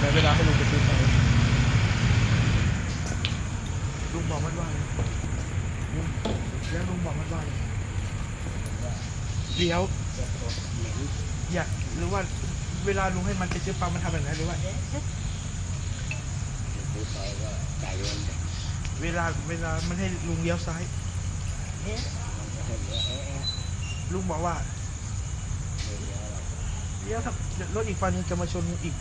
ไหเวลาให้ลงไปซื้อไปลุงบอกมันว่าเลแล้วลุงบอกมันว่าเลยเลี้ยวอยากหรือว่าเวลาลุงให้มันไปซื้อปลามันทำแบบไหนหรือว่าซื้อก็จ่เวลาเวลามันให้ลุงเลี้ยวซ้ายลุงบอกว่าเลี้ยวรรถอีกฝั่งนึงจะมาชนอีก